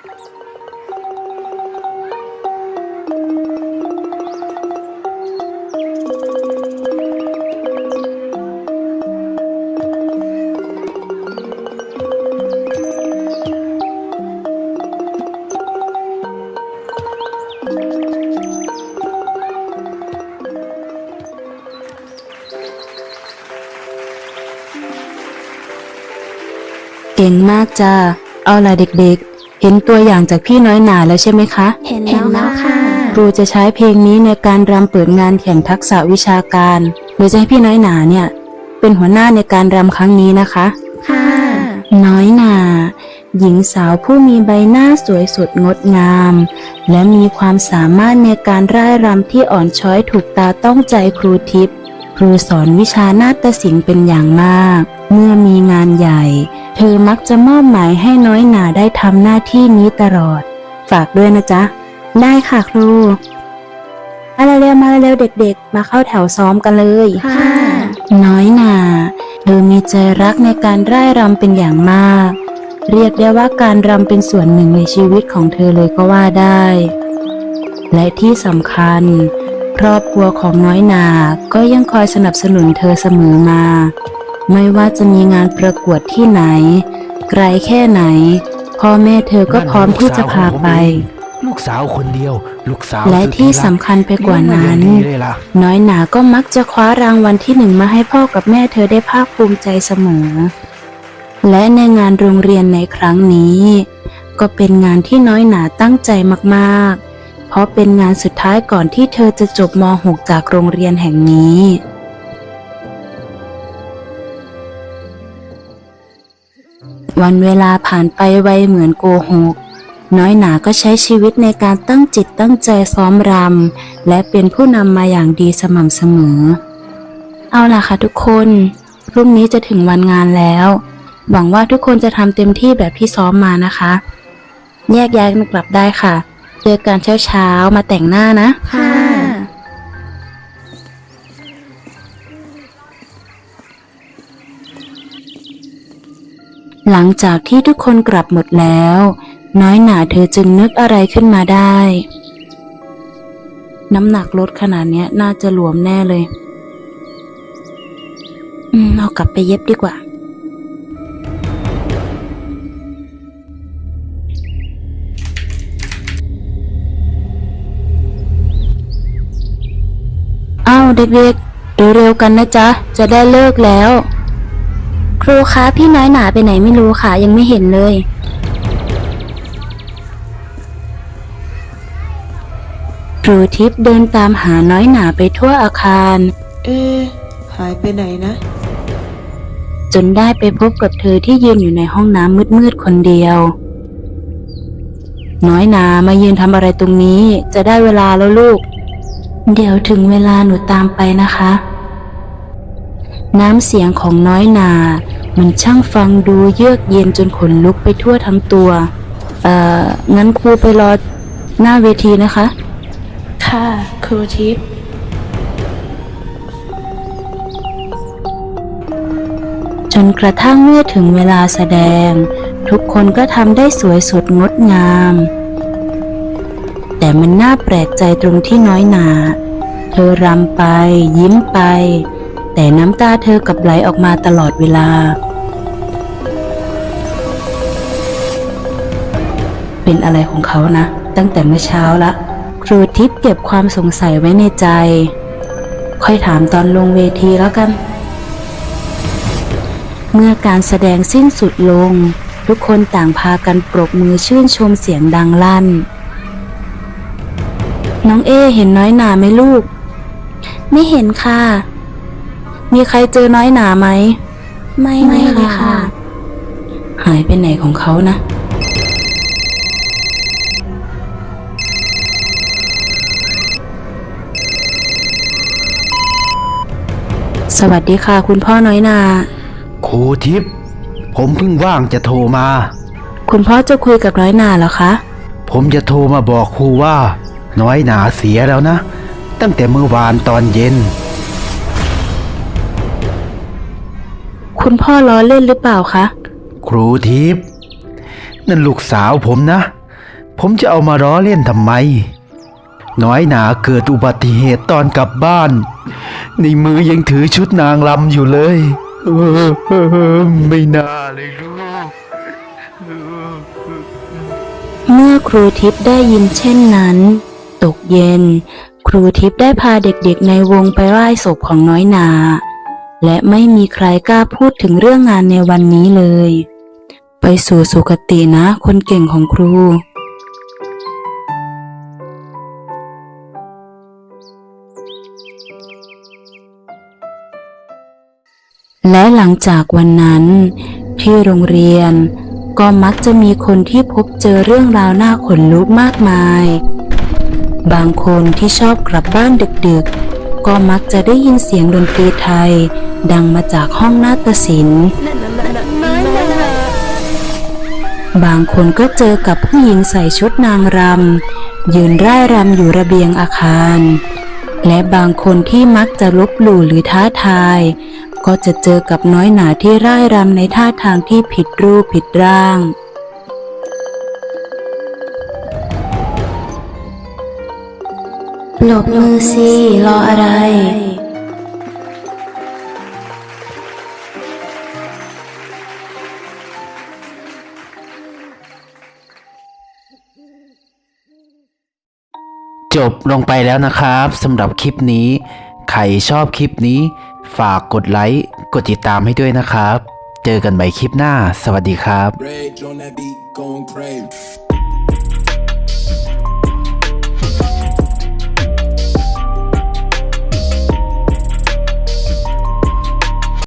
เก่งมากจ้า เอาล่ะเด็กๆ เห็นตัวอย่างจากพี่น้อยหนาแล้วใช่ไหมคะ เห็นแล้วค่ะ ครูจะใช้เพลงนี้ในการรำเปิดงานแข่งทักษะวิชาการโดยจะให้พี่น้อยหนาเนี่ย เป็นหัวหน้าในการรำครั้งนี้นะคะ ค่ะ น้อยหนา หญิงสาวผู้มีใบหน้าสวยสดงดงาม และมีความสามารถในการร่ายรำที่อ่อนช้อยถูกตาต้องใจครูทิพย์ครูสอนวิชานาฏศิลป์เป็นอย่างมาก เมื่อมีงานใหญ่ เธอมักจะมอบหมายให้น้อยหนาได้ทำหน้าที่นี้ตลอด ฝากด้วยนะจ๊ะ ได้ค่ะครูมาเร็วๆมาเร็วๆเด็กๆ มาเข้าแถวซ้อมกันเลยค่ะน้อยหนาเธอมีใจรักในการร่ายรำเป็นอย่างมาก เรียกได้ว่าการรำเป็นส่วนหนึ่งในชีวิตของเธอเลยก็ว่าได้ และที่สำคัญ ครอบครัวของน้อยหนาก็ยังคอยสนับสนุนเธอเสมอมา ไม่ว่าจะมีงานประกวดที่ไหน ไกลแค่ไหน พ่อแม่เธอก็พร้อมที่จะพาไป ลูกสาวคนเดียว ลูกสาวและสุดที่รัสำคัญไปกว่านั้นเรียมาอย่างดีเลยล่ะน้อยหนาก็มักจะคว้ารางวัลที่หนึ่งมาให้พ่อกับแม่เธอได้ภาคภูมิใจเสมอ และในงานโรงเรียนในครั้งนี้ ก็เป็นงานที่น้อยหนาตั้งใจมากๆ เพราะเป็นงานสุดท้ายก่อนที่เธอจะจบม .6 จากโรงเรียนแห่งนี้ วันเวลาผ่านไปไวเหมือนโกหก น้อยหนาก็ใช้ชีวิตในการตั้งจิตตั้งใจซ้อมรำ และเป็นผู้นำมาอย่างดีสม่ำเสมอ เอาล่ะค่ะทุกคน พรุ่งนี้จะถึงวันงานแล้ว หวังว่าทุกคนจะทำเต็มที่แบบที่ซ้อมมานะคะ แยกย้ายกันกลับได้ค่ะ เจอกันเช้าเช้ามาแต่งหน้านะ ค่ะ หลังจากที่ทุกคนกลับหมดแล้ว น้อยหนาเธอจึงนึกอะไรขึ้นมาได้ น้ำหนักลดขนาดนี้น่าจะหลวมแน่เลย อืม เอากลับไปเย็บดีกว่า อ้าวเด็กๆ เร็วๆกันนะจ๊ะ จะได้เลิกแล้ว ครูคะพี่น้อยหนาไปไหนไม่รู้ค่ะยังไม่เห็นเลย ครูทิพย์เดินตามหาน้อยหนาไปทั่วอาคาร เอ๊ะหายไปไหนนะ จนได้ไปพบกับเธอที่ยืนอยู่ในห้องน้ำมืดๆคนเดียว น้อยหนามายืนทำอะไรตรงนี้จะได้เวลาแล้วลูก เดี๋ยวถึงเวลาหนูตามไปนะคะ น้ำเสียงของน้อยนา มันช่างฟังดูเยือกเย็นจนขนลุกไปทั่วทั้งตัว เอ่อ งั้นครูไปรอหน้าเวทีนะคะ ค่ะ ครูทิพย์จนกระทั่งเมื่อถึงเวลาแสดง ทุกคนก็ทำได้สวยสดงดงาม แต่มันน่าแปลกใจตรงที่น้อยหนา เธอรำไป ยิ้มไป แต่น้ำตาเธอกลับไหลออกมาตลอดเวลา เป็นอะไรของเขานะ ตั้งแต่เมื่อเช้าละ ครูทิพย์เก็บความสงสัยไว้ในใจ ค่อยถามตอนลงเวทีแล้วกัน เมื่อการแสดงสิ้นสุดลง ทุกคนต่างพากันปรบมือชื่นชมเสียงดังลั่น น้องเอเห็นน้อยหนาไหมลูก ไม่เห็นค่ะ มีใครเจอน้อยหนาไหม ไม่ไม่เลยค่ะ หายไปไหนของเขานะ สวัสดีค่ะ คุณพ่อน้อยนา ครูทิพย์ผมเพิ่งว่างจะโทรมา คุณพ่อจะคุยกับน้อยนาเหรอคะ ผมจะโทรมาบอกครูว่า น้อยหนาเสียแล้วนะ ตั้งแต่เมื่อวานตอนเย็น คุณพ่อล้อเล่นหรือเปล่าคะ ครูทิพย์นั่นลูกสาวผมนะ ผมจะเอามาล้อเล่นทำไม น้อยหนาเกิดอุบัติเหตุตอนกลับบ้าน ในมือยังถือชุดนางลำอยู่เลยเออเออไม่น่าเลยลูกเมื่อครูทิพย์ได้ยินเช่นนั้น ตกเย็น ครูทิพย์ได้พาเด็กๆในวงไปไหว้ศพของน้อยนา และไม่มีใครกล้าพูดถึงเรื่องงานในวันนี้เลย ไปสู่สุคตินะคนเก่งของครู และหลังจากวันนั้น ที่โรงเรียนก็มักจะมีคนที่พบเจอเรื่องราวน่าขนลุกมากมาย บางคนที่ชอบกลับบ้านดึกๆ ก็มักจะได้ยินเสียงดนตรีไทย ดังมาจากห้องนาฏศิลป์ บางคนก็เจอกับผู้หญิงใส่ชุดนางรำ ยืนร่ายรำอยู่ระเบียงอาคาร และบางคนที่มักจะลบหลู่หรือท้าทาย ก็จะเจอกับน้อยหนาที่ร่ายรำในท่าทางที่ผิดรูปผิดร่าง หลบมือสิรออะไร จบลงไปแล้วนะครับสำหรับคลิปนี้ ใครชอบคลิปนี้ ฝากกดไลค์ กดติดตามให้ด้วยนะครับ เจอกันใหม่คลิปหน้า สวัสดีครับ Rage on that beat, going crazy.